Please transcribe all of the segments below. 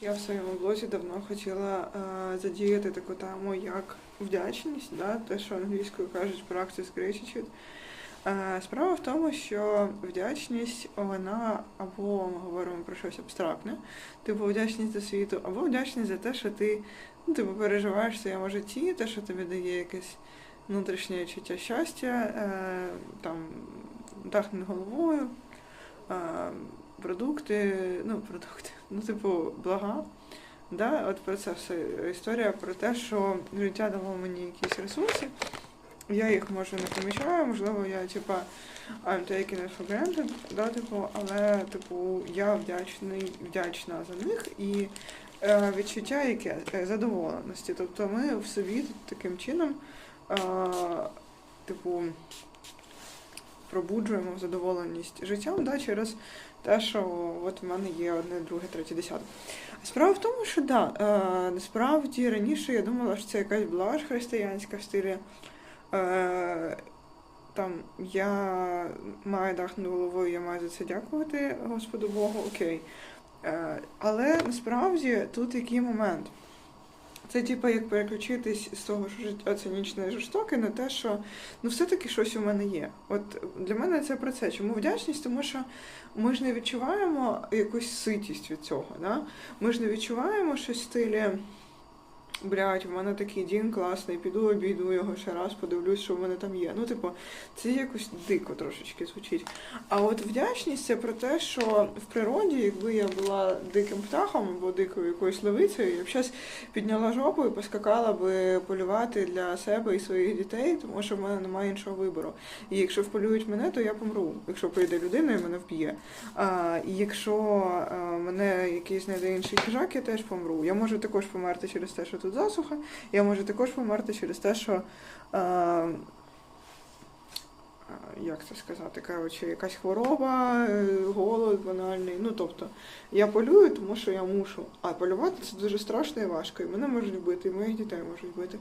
Я в своєму блозі давно хотіла е, задіяти таку тему, як вдячність, да? те, що англійською кажуть practice gratitude. Е, справа в тому, що вдячність, вона або ми говоримо про щось абстрактне, типу вдячність за світу, або вдячність за те, що ти ну, типу, переживаєш в своєму житті, те, що тобі дає якесь внутрішнє відчуття щастя, е, там, дах над головою, продукти, ну, продукти, ну, типу, блага. Да? От про це все історія про те, що життя дало мені якісь ресурси. Я їх може не помічаю, можливо, я типа I'm taking it for granted, да, типу, але типу я вдячний, вдячна за них і е, відчуття яке Е, задоволеності. Тобто ми в собі таким чином, е, типу, пробуджуємо задоволеність життям да, через те, що от в мене є одне, друге, третє, десяте. Справа в тому, що да, е, насправді раніше я думала, що це якась блаж християнська в стилі. Е, там я маю дах над головою, я маю за це дякувати Господу Богу, окей. Е, але насправді тут який момент. Це типу як переключитись з того, що життя цинічне і жорстоке, на те, що ну все-таки щось у мене є. От для мене це про це. Чому вдячність? Тому що ми ж не відчуваємо якусь ситість від цього. Да? Ми ж не відчуваємо щось в стилі. Блять, у мене такий дім класний, піду обійду його ще раз, подивлюсь, що в мене там є. Ну, типу, це якось дико трошечки звучить. А от вдячність це про те, що в природі, якби я була диким птахом або дикою якоюсь левицею, я б щас підняла жопу і поскакала би полювати для себе і своїх дітей, тому що в мене немає іншого вибору. І якщо вполюють мене, то я помру. Якщо прийде людина і мене вб'є. А, і якщо а, мене якийсь знайде інший хижак, я теж помру. Я можу також померти через те, що тут засуха. Я можу також померти через те, що. А, як це сказати, коротше, якась хвороба, е, голод банальний. Ну тобто, я полюю, тому що я мушу. А полювати це дуже страшно і важко. І мене можуть вбити, і моїх дітей можуть вбити.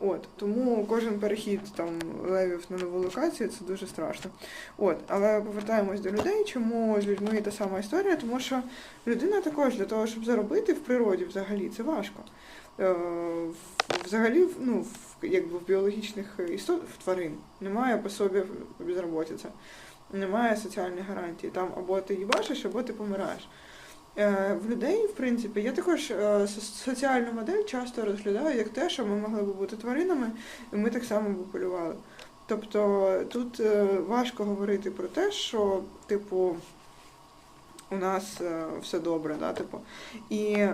От тому кожен перехід там левів на нову локацію це дуже страшно. От, але повертаємось до людей. Чому з людьми та сама історія? Тому що людина також для того, щоб заробити в природі, взагалі це важко. Е, Взагалі, ну, якби в біологічних істот в тварин немає по собі безробітця, немає соціальних гарантій. Там або ти їбашиш, або ти помираєш. Е, В людей, в принципі, я також е, соціальну модель часто розглядаю як те, що ми могли б бути тваринами, і ми так само б полювали. Тобто тут важко говорити про те, що, типу, у нас все добре, да, типу. І